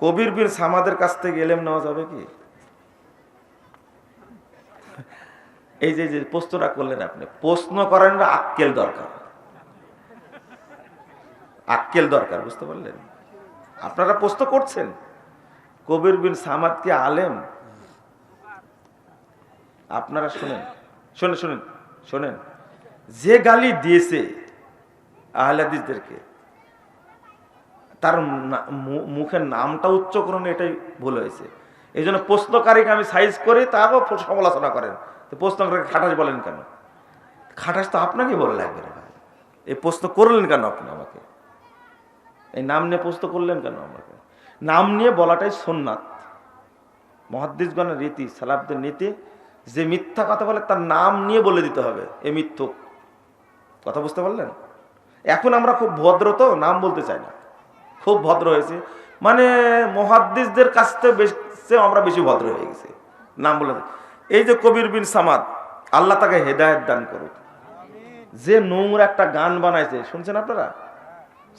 কবির বিন সামাদের কাছ থেকে এলেম নেওয়া যাবে কি? এই যে প্রশ্নটা করলেন আপনি, প্রশ্ন করেন আক্কেল দরকার? আক্কেল দরকার, বুঝতে পারলেন? আপনারা প্রশ্ন করছেন, কবির বিন সামাদ কি আলেম? আপনারা শুনেন, শোনেন শোনেন শোনেন। যে গালি দিয়েছে আহলাদিসদেরকে তার মুখের নামটা উচ্চকরণ এটাই ভুল হয়েছে। এই জন্য প্রশ্নকারীকে আমি সাইজ করে তাকেও সমালোচনা করেন। তো প্রশ্নকারীকে খাটাস বলেন কেন? খাটাস তো আপনাকে বলে লাগবে ভাই। এই প্রশ্ন করলেন কেন আপনি আমাকে? এই নাম নিয়ে প্রশ্ন করলেন কেন আমাকে? নাম নিয়ে বলাটাই সোননাথ। মহাদ্দিসগণের রীতি সালাবদের নীতি, যে মিথ্যা কথা বলে তার নাম নিয়ে বলে দিতে হবে, এ মিথ্যুক। কথা বুঝতে পারলেন? এখন আমরা খুব ভদ্র তো, নাম বলতে চাই না। খুব ভদ্র হয়েছে। মানে মহাদ্দিসদের কাছ থেকে আমরা বেশি ভদ্র হয়ে গেছি। নাম বলে এই যে কবির বিন সামাদ, আল্লাহ তাকে হেদায়ত দান করুক। যে নোংরা একটা গান বানাইছে, শুনছেন আপনারা?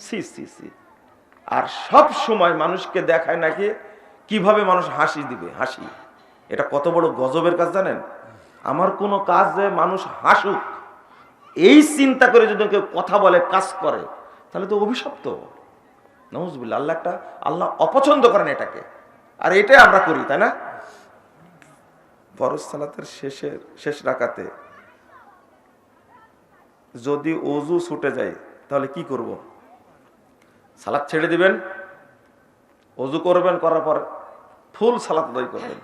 সি সি সি। আর সব সময় মানুষকে দেখায় নাকি কীভাবে মানুষ হাসি দিবে, হাসি। এটা কত বড় গজবের কাজ জানেন? আমার কোনো কাজ যে মানুষ হাসুক, এই চিন্তা করে যদি কেউ কথা বলে, কাজ করে, তাহলে তো অভিশপ্ত। নজবিল্লা আল্লাহ একটা আল্লাহ অপছন্দ করেন এটাকে। আর এটাই আমরা করি, তাই না? ফরজ সালাতের শেষের শেষ রাকাতে যদি অজু ছুটে যায়, তাহলে কি করব? সালাদ ছেড়ে দিবেন অজু করবেন, করার পর ফুল সালাত আদায় করবেন।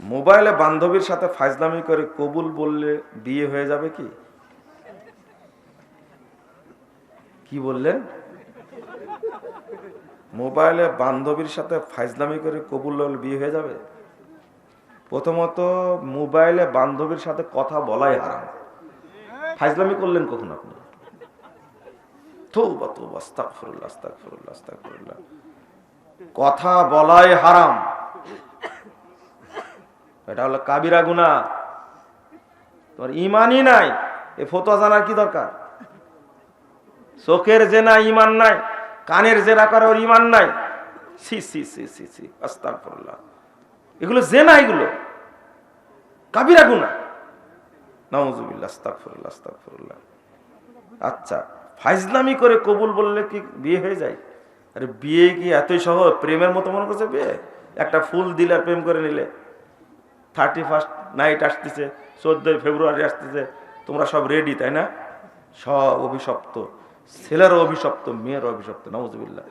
মোবাইলে বান্ধবীর সাথে ফাইজলামি করে কবুল বললে বিয়ে হয়ে যাবে কি বললেন? মোবাইলে বান্ধবীর সাথে ফাইজলামি করে কবুল বললে বিয়ে হয়ে যাবে? প্রথমত, মোবাইলে বান্ধবীর সাথে কথা বলাই হারাম। ফাইজলামি করলেন কখন আপনি? কথা বলাই হারাম। এটা হলো কাবিরা গুনা তোমার ইমানই নাই। এ ফতোয়া জানার কি দরকার? চোখের জেনা ইমান নাই, কানের জেনা করে ওর ইমান নাই। সি সি সি সি সি আস্তাগফিরুল্লাহ। এগুলো জেনা, এগুলো। কাবিরা গুনা নাউজুবিল্লাহ, আস্তাগফিরুল্লাহ আস্তাগফিরুল্লাহ। আচ্ছা ফাইজলামি করে কবুল বললে কি বিয়ে হয়ে যায়? আরে বিয়ে কি এতই সহজ? প্রেমের মতো মনে করছে বিয়ে? একটা ফুল দিলে আর প্রেম করে নিলে। থার্টি ফার্স্ট নাইট আসতেছে, চোদ্দই ফেব্রুয়ারি আসতেছে। তোমরা সব রেডি তাই না? সব অভিশপ্ত। ছেলের অভিশপ্ত, মেয়ের অভিশপ্ত নজবিল্লা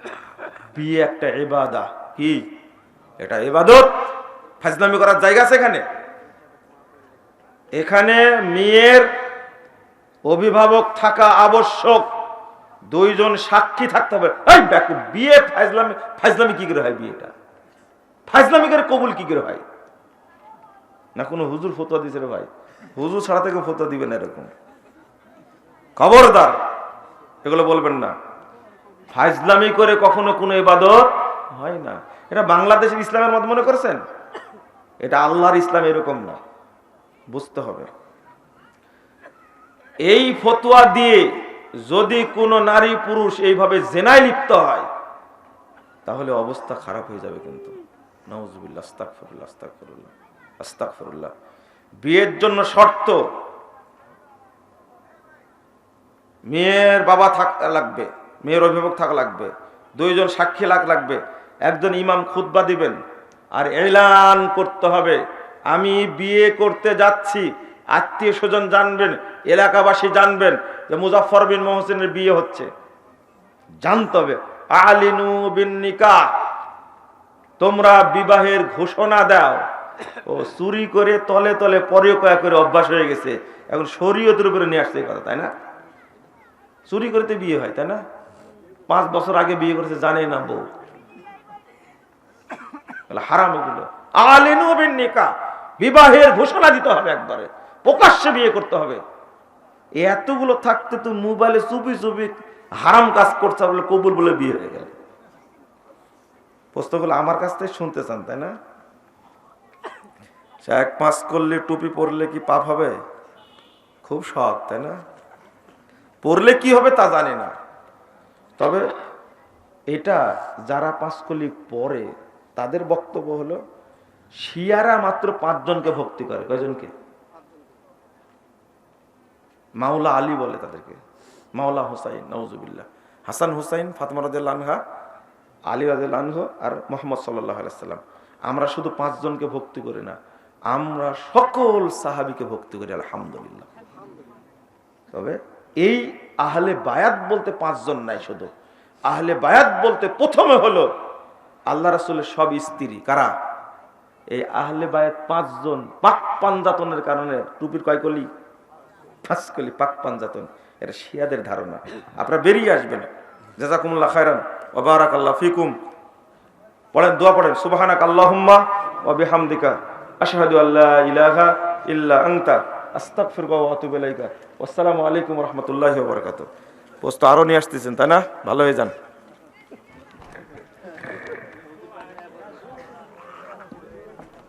বিয়ে একটা এবাদা কি? এটা এবাদত ফাজলামি করার জায়গা আছে এখানে? এখানে মেয়ের অভিভাবক থাকা আবশ্যক। দুইজন সাক্ষী থাকতে হবে। এই দেখো, বিয়ে ফাইজলামি ফাইজলামি কি করে হয় বিয়েটা? ফাইজলামি করে কবুল কি করে হয়? না কোনো হুজুর ফতোয়া দিছে রে ভাই? হুজুর ছাড়া থেকে ফতোয়া দিবেন এরকম। খবরদার। এগুলো বলবেন না। ফাইজলামি করে কখনো কোনো ইবাদত হয় না। এটা বাংলাদেশের ইসলামের মত মনে করেছেন? এটা আল্লাহর ইসলাম এরকম না। বুঝতে হবে। এই ফতোয়া দিয়ে যদি কোনো নারী পুরুষ এইভাবে জেনায় লিপ্ত হয়, তাহলে অবস্থা খারাপ হয়ে যাবে কিন্তু। নওয়াজবিল্লা আস্তাকফরুল্লাহ আস্তাকফরুল্লাহ আস্তাকফরুল্লাহ বিয়ের জন্য শর্ত মেয়ের বাবা থাক লাগবে, মেয়ের অভিভাবক থাকা লাগবে, দুইজন সাক্ষী লাগ লাগবে, একজন ইমাম খুতবা দিবেন, আর এলান করতে হবে। আমি বিয়ে করতে যাচ্ছি, আত্মীয় স্বজন জানবেন, এলাকাবাসী জানবেন যে মুজাফর বিন মোহসেনের বিয়ে হচ্ছে। জানতে হবে। আলিনু বিন নিকাহ, তোমরা বিবাহের ঘোষণা দাও। ও চুরি করে তলে তলে পরে কয়া করে অভ্যাস হয়ে গেছে। এখন শরীয়তের উপরে নিয়ে এই কথা, তাই না? চুরি করতে বিয়ে হয়, তাই না? পাঁচ বছর আগে বিয়ে করেছে, জানে না বউ। হারাম এগুলো। নিকাহ বিবাহের ঘোষণা দিতে হবে একবারে। প্রকাশ্যে বিয়ে করতে হবে। এতগুলো থাকতে তো মোবাইলে চুপি চুপি হারাম কাজ করছে বলে কবুল বলে বিয়ে হয়ে গেল। প্রশ্নগুলো আমার কাছ থেকে শুনতে চান, তাই না? এক পাঁচ করলে টুপি পরলে কি পাপ হবে? খুব সহজ তাই না? পরলে কি হবে তা জানি না। তবে এটা যারা পাঁচকলি পরে তাদের বক্তব্য হলো, শিয়ারা মাত্র পাঁচজনকে ভক্তি করে। কয়জনকে? মাওলা আলী বলে তাদেরকে। মাওলা হুসাইন নওজুবিল্লাহ হাসান হুসাইন, ফাতেমা আনহা, আলী আনহু আর মোহাম্মদ সাল্লাম। আমরা শুধু পাঁচজনকে ভক্তি করি না, আমরা সকল সাহাবিকে ভক্তি করি, আলহামদুলিল্লাহ। তবে এই আহলে বায়াত বলতে পাঁচজন নাই শুধু। আহলে বায়াত বলতে প্রথমে হলো আল্লাহ রাসূলের সব স্ত্রী, কারা? এই আহলে বায়াত পাঁচজন পাক পাঞ্জাতনের কারণে, টুপির কয়কলি ফাঁসকলি পাক পাঞ্জাতন। এটা শিয়াদের ধারণা। আপনারা বেরিয়ে আসবেন। জাজাকুমুল্লাহ খায়রান। ওবারাক আল্লাহ ফিকুম। পড়েন, দোয়া পড়েন। সুবহানাক আল্লাহুম্মা ওয়া বিহামদিকা। আশহাদু আল্লা ইলাহা ইল্লা আনতা। আস্তাগফিরুকা ওয়া আতুবু আসসালামু আলাইকুম রহমতুল্লাহ বরকাত পোস্ত আরও আরও নিয়ে আসতেছেন, তাই না? ভালো হয়ে যান।